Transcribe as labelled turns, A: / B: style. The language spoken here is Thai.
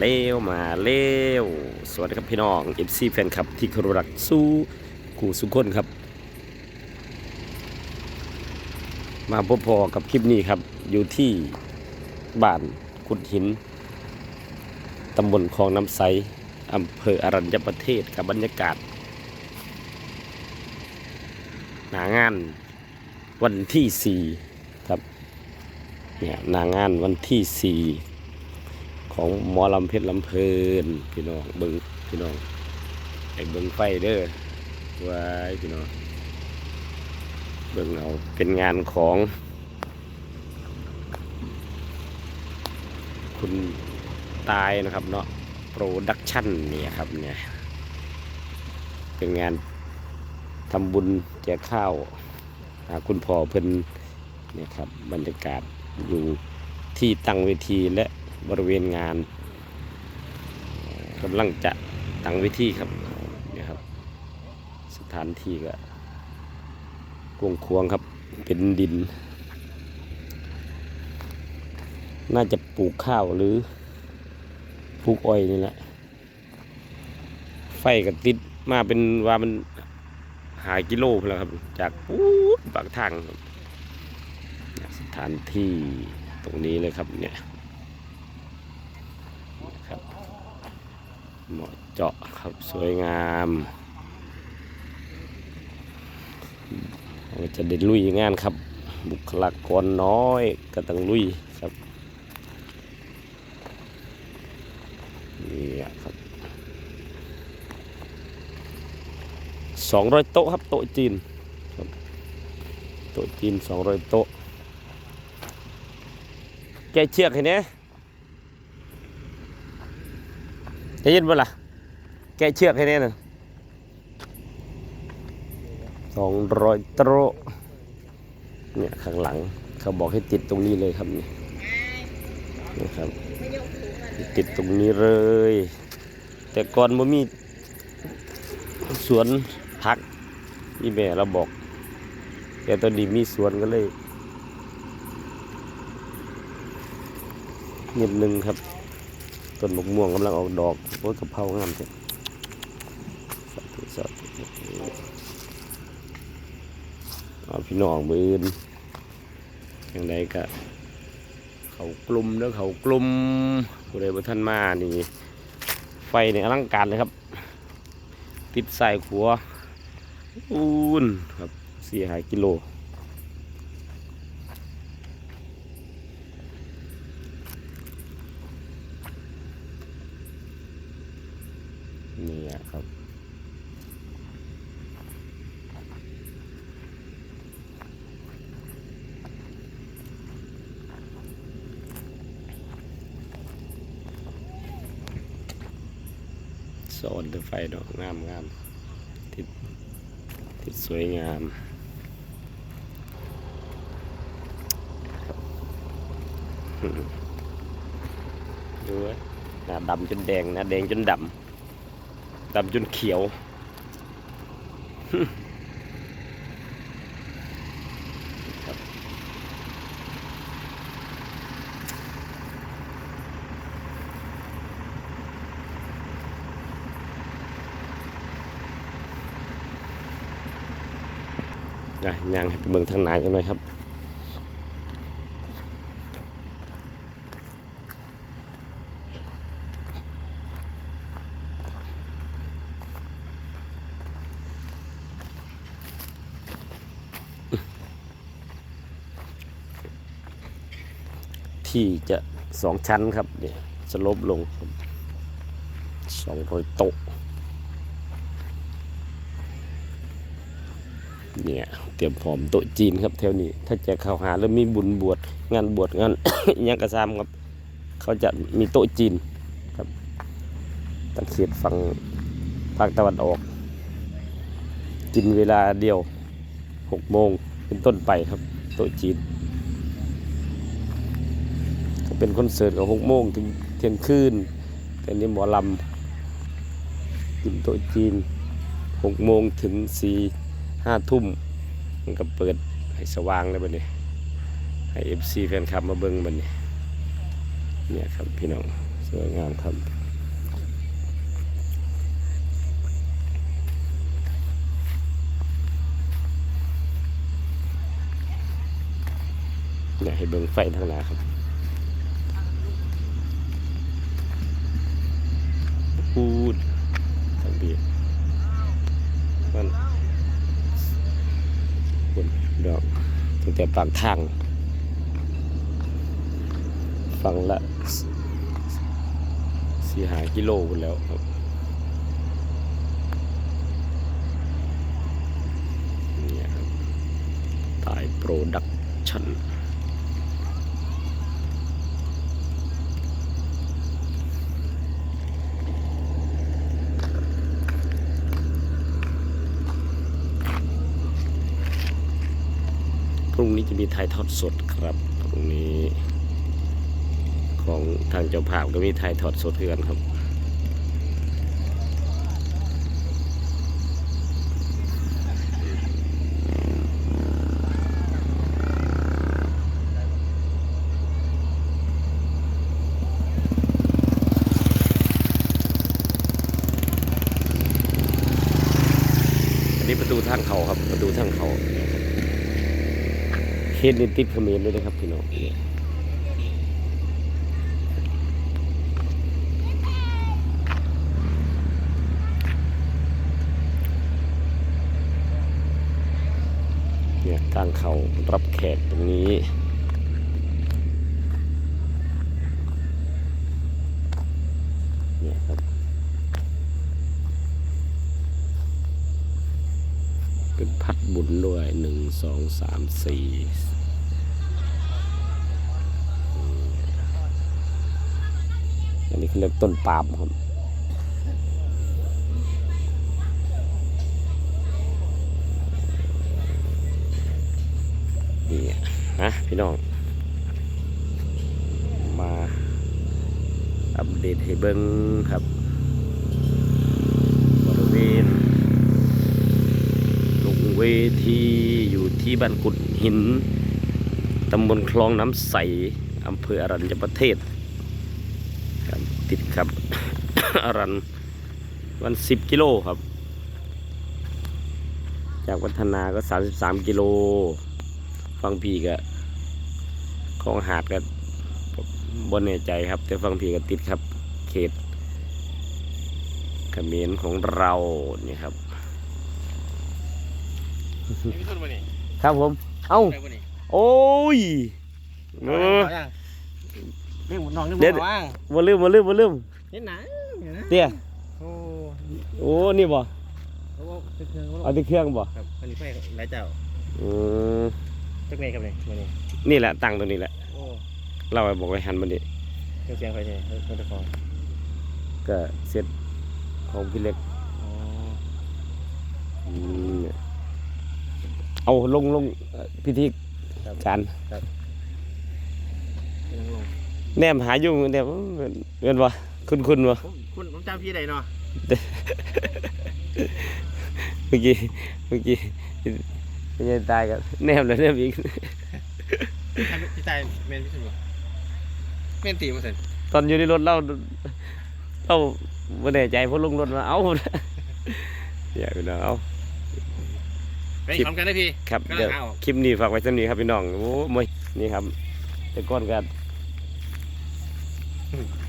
A: เร็วมาเร็วสวัสดีครับพี่น้องเอฟซีแฟนคลับที่คารพรักสู้กูสุขคนครับ มาพบพอกับคลิปนี้ครับ อยู่ที่บ้านกุดหินตำบลคลองน้ำใสอำเภออรัญญประเทศกับบรรยากาศ หนางานวันที่สี่ครับเนี่ยหนางานวันที่สี่ ของหมอลำเพชรลำเพลินพี่น้องเบิงพี่น้องไอ้เบิงไฟเด้อไว้พี่น้องเบิงเอาเป็นงานของ คุณตายนะครับเนาะโปรดักชั่นเนี่ยครับเนี่ยเป็นงานทำบุญแจกข้าวาคุณพ่อเพิ่นเนี่ยครับบรรยากาศอยู่ที่ตั้งเวทีและ บริเวณงานกำลังจะตั้งเวทีครับเนี่ยครับ สถานที่ก็กวงควงครับเป็นดิน น่าจะปลูกข้าวหรือปลูกอ้อยนี่แหละ ไฟก็ติดมาเป็นว่ามันหากิโลพนแล้วครับ จากปูดปากทางสถานที่ตรงนี้เลยครับเนี่ยนะครับ เหมาะเจาะครับสวยงามเราจะได้ลุยงานครับ บุคลากรน้อยก็ต้องลุยครับนี่ครับสองร้อยโต๊ะครับโต๊ะจีนโต๊ะจีนสองร้อยโต๊ะแกเชือกเห็นไหม ได้ยินบ่ล่ะ แกเชือกเห็นไหมน่ะสองร้อยโต๊ะเนี่ยข้างหลัง เขาบอกให้ติดตรงนี้เลยครับนี่นี่ครับติดตรงนี้เลย แต่ก่อนมันมีสวนผักนี่แม่เราบอก แต่ตอนนี้มีสวนก็เลยนิดนึงครับ ต้นมะม่วงกำลังออกดอกโอ้ยกะเพรางามจังสาธุสาธุเอาพี่น้องมือนอย่างไรก็เขากลุ่มแล้วเขากลุ่มผู้ใดบ่ท่านมานี่ ไฟเนี่ยอลังการเลยครับ ติดใส่ขัวอูนครับสี่หากิโล นี่อะครับ โซนเดไฟดอกงามงามติดติดสวยงามดูไว้หน้าดำจนแดงหน้าแดงจนดำดำจนเขียวะย่างไปเบิ่งทางไหนกันหน่อยครับที่จะสองชั้นครับเนี่ยสลบลงสองร้อยโต๊ะ เนี่ยเตรียมพร้อมโต๊ะจีนครับแถวนี้ ถ้าจะเข้าหาแล้วมีบุญบวชงานบวชงานอิหยังกระซามครับ เขาจะมีโต๊ะจีนครับตะเขียดฝั่งภาคตะวันออก กินเวลาเดียวหกโมงเป็นต้นไปครับ โต๊ะจีนเป็นคอนเสิร์ตของหกโมงถึงเที่ยงคืนแต่นี่หมอลำกินโต๊ะจีนหกโมงถึงสี่ ห้าทุ่มมันก็เปิดให้สว่างเลยบัดนี้ให้เอฟซีแฟนคลับมาเบิ้งบัดนี้เนี่ยครับพี่น้องสวยงามครับอยากให้เบิ่งไฟทางหน้าครับ พูดทางดีมันบนดอกตั้ง แต่ปากทาง ฝั่งละสี่หากิโลกันแล้วครับเนี่ยครับตายโปรดักชั่น รุ่งนี้จะมีถ่ายทอดสดครับพรุ่งนี้ ของทางเจ้าภาพก็มีถ่ายทอดสดเพื่อนครับนนี้ประตูทางเขาครับประตูทางเขา เนี่ยครับเขตนี่ติดเขมรด้วยนะครับพี่น้องเนี่ยตั้งเขารับแขกตรงนี้ เนี่ยครับ เป็นพัดบุญด้วยหนึ่งสองสามสี่อันนี้เขาเรียกต้นปาล์มครับนี่นะพี่น้อง มาอัปเดตให้เบิ้งครับ เวทีอยู่ที่บ้านกุดหินตำบลคลองน้ำใสอำเภออรัญญประเทศครับติดครับ อรัญวันสิบกิโลครับ จากวัฒนาก็สามสิบสามกิโล ฟังพี่ก็คลองหาดก็บนแน่ใจครับ แต่ฟังพี่ก็ติดครับ เขตเขมรของเรานี่ครับ
B: มีทุนมานี่
A: ครับผม เอ้า
B: ได้มานี่
A: โอ้ยเออ
B: เอายังเรื่องหมดน้องนี่
A: เดี๋
B: บ
A: ยว
B: อกว่าง
A: มาลืมมาลืมมาลืม
B: นี่หนังนี่นะ
A: เตี้ย
B: โอ้
A: โอ้นี่บ่
B: โหเป็นเครื่อง
A: เอาที่เครื่องบ่
B: ครับอันนี้ไฟหลายเจ้า
A: อืม
B: จักไงครับเนี่ยมานี่
A: นี่แหละตั้งตัวนี้แหละ
B: โอ้
A: เราไปบอกไว้หันมันดิ
B: เครื่องเสียงไฟเนี่ยเครื่องตะกอน
A: ก็เสร็จของพี่เล็ก
B: อ๋อ
A: อืม เนี่ยเอาลงลงเอ่อพิธี
B: ครับ
A: การ
B: กำลังลง
A: แนมหาอยู่เนี่ยเงินบ่คุณคุณบ่
B: ผมคุณผมจำพี่ได้เนาะ
A: เมื่อกี้เมื่อกี้ไม่ใช่ตายกันแนมเลยแนมอีก
B: พี่ตายเมนพี่สุดบ่เมนตีมาเสร็จ
A: ตอนอยู่ในรถเราเราไม่แน่ใจเพราะลงรถมาเอาอย่าไปน้องเอา
B: ไป
A: คลิป
B: พร้อมกันได้พี่
A: ครับ
B: กำลัง
A: เดี๋ยว
B: หาออก
A: คลิปนี้ฝากไว้สักนี้ครับพี่น้องโอ้มยนี่ครับแต่ก่อนกัน